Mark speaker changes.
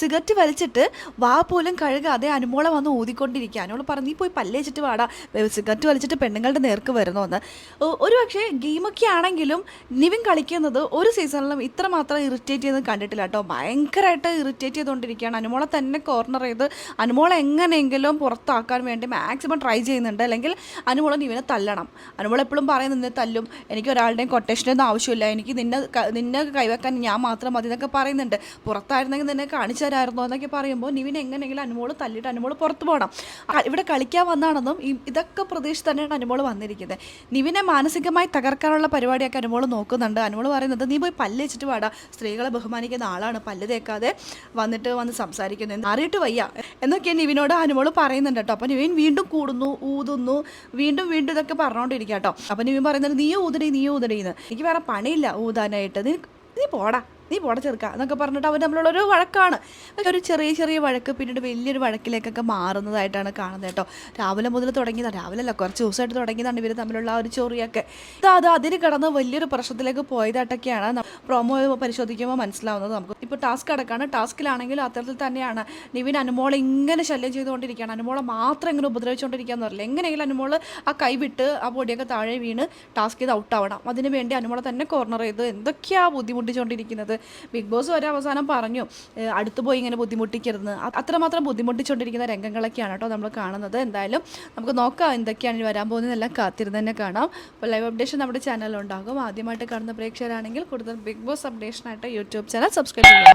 Speaker 1: Cigarette വലിച്ചിട്ട് വാ പോലും കഴുകാതെ അനുമോളെ വന്ന് ഊതിക്കൊണ്ടിരിക്കുക അനുമോൾ പറഞ്ഞു നീ പോയി പല്ലേച്ചിട്ട് വാടാ. സിഗരറ്റ് വലിച്ചിട്ട് പെണ്ണുങ്ങളുടെ നേർക്ക് വരുന്നോന്ന് ഒരു പക്ഷേ ഗെയിമൊക്കെ ആണെങ്കിലും നിവിൻ കളിക്കുന്നത് ഒരു സീസണിലും ഇത്രമാത്രം ഇറിറ്റേറ്റ് ചെയ്ത് കണ്ടിട്ടില്ല കേട്ടോ. ഭയങ്കരമായിട്ട് ഇറിറ്റേറ്റ് ചെയ്തുകൊണ്ടിരിക്കുകയാണ്. അനുമോളെ തന്നെ കോർണർ ചെയ്ത് അനുമോളെ എങ്ങനെയെങ്കിലും പുറത്താക്കാൻ വേണ്ടി മാക്സിമം ട്രൈ ചെയ്യുന്നുണ്ട്. അല്ലെങ്കിൽ അനുമോളെ നിവിനെ തല്ലണം. അനുമോൾ എപ്പോഴും പറയും നിന്നെ തല്ലും. എനിക്ക് ഒരാളുടെയും കൊട്ടേഷനൊന്നും ആവശ്യമില്ല. എനിക്ക് നിന്നെ നിന്നെ കൈവെക്കാൻ ഞാൻ മാത്രം മതി എന്നൊക്കെ പറയുന്നുണ്ട്. പുറത്തായിരുന്നെങ്കിൽ നിന്നെ കാണിച്ചു തരാമായിരുന്നോ എന്നൊക്കെ പറയുമ്പോൾ നിവിൻ എങ്ങനെയെങ്കിലും അനുമോൾ തല്ലിയിട്ട് അനുമോൾ പുറത്തു പോകണം. ഇവിടെ കളിക്കാൻ വന്നാണെന്നും ഇതൊക്കെ പ്രതീക്ഷിച്ച് തന്നെയാണ് അനുമോൾ വന്നിരിക്കുന്നത്. നിവിനെ മാനസികമായി തകർക്കാനുള്ള പരിപാടിയൊക്കെ അനുമോൾ നോക്കുന്നുണ്ട്. അനുമോൾ പറയുന്നത് നീ പോയി പല്ല് വെച്ചിട്ട് വാടാ. സ്ത്രീകളെ ബഹുമാനിക്കുന്ന ആളാണ്. പല്ല് തേക്കാതെ വന്നിട്ട് വന്ന് സംസാരിക്കുന്നത് അറിയിട്ട് വയ്യ. എന്നൊക്കെ നിവിനോട് അനുമോൾ പറയുന്നുണ്ട് കേട്ടോ. അപ്പോൾ നിവിൻ വീണ്ടും കൂടുന്നു ഊതുന്നു വീണ്ടും വീണ്ടും ഇതൊക്കെ പറഞ്ഞുകൊണ്ടിരിക്കുക കേട്ടോ. അപ്പോൾ നിവിൻ പറയുന്നത് നീ ഊതടി നീ ഊതടി എന്ന്. എനിക്ക് വേറെ പണിയില്ല ഊതാനായിട്ട്. നീ നീ പോടാ. നീ പോടെ ചെറുക്ക എന്നൊക്കെ പറഞ്ഞിട്ട് അവർ തമ്മിലുള്ളൊരു വഴക്കാണ്. ഒരു ചെറിയ ചെറിയ വഴക്ക് പിന്നീട് വലിയൊരു വഴക്കിലേക്കൊക്കെ മാറുന്നതായിട്ടാണ് കാണുന്നത് കേട്ടോ. രാവിലെ മുതൽ തുടങ്ങിയതാണ് രാവിലെ അല്ല കുറച്ച് ദിവസമായിട്ട് തുടങ്ങിയതാണ് ഇവർ തമ്മിലുള്ള ഒരു ചൊറിയൊക്കെ. ഇത് അത് അതിന് കടന്ന് വലിയൊരു പ്രശ്നത്തിലേക്ക് പോയതായിട്ടൊക്കെയാണ് പ്രൊമോ പരിശോധിക്കുമ്പോൾ മനസ്സിലാവുന്നത് നമുക്ക്. ഇപ്പോൾ ടാസ്ക് അടക്കാണ്. ടാസ്കിലാണെങ്കിലും അത്തരത്തിൽ തന്നെയാണ്. നിവിൻ അനുമോളെ ഇങ്ങനെ ശല്യം ചെയ്തുകൊണ്ടിരിക്കുകയാണ്. അനുമോളെ മാത്രം ഇങ്ങനെ ഉപദ്രവിച്ചുകൊണ്ടിരിക്കുകയെന്ന് പറയില്ല. എങ്ങനെയെങ്കിലും അനുമോൾ ആ കൈവിട്ട് ആ പൊടിയൊക്കെ താഴെ വീണ് ടാസ്ക് ചെയ്ത് ഔട്ടാവണം. അതിനുവേണ്ടി അനുമോളെ തന്നെ കോർണർ ചെയ്ത് എന്തൊക്കെയാണ് ബുദ്ധിമുട്ടിച്ചുകൊണ്ടിരിക്കുന്നത് ബിഗ് ബോസ് വരെ അവസാനം പറഞ്ഞു അടുത്ത് പോയി ഇങ്ങനെ ബുദ്ധിമുട്ടിക്കരുതെന്ന് അത്രമാത്രം ബുദ്ധിമുട്ടിച്ചുകൊണ്ടിരിക്കുന്ന രംഗങ്ങളൊക്കെയാണ് കേട്ടോ നമ്മൾ കാണുന്നത്. എന്തായാലും നമുക്ക് നോക്കാം എന്തൊക്കെയാണ് വരാൻ പോകുന്നതെല്ലാം കാത്തിരുന്ന് തന്നെ കാണാം. അപ്പോൾ ലൈവ് അപ്ഡേഷൻ നമ്മുടെ ചാനലിലുണ്ടാകും ആദ്യമായിട്ട് കാണുന്ന പ്രേക്ഷകരാണെങ്കിൽ കൂടുതൽ ബിഗ് ബോസ് അപ്ഡേഷനായിട്ട് യൂട്യൂബ് ചാനൽ സബ്സ്ക്രൈബ് ചെയ്യുക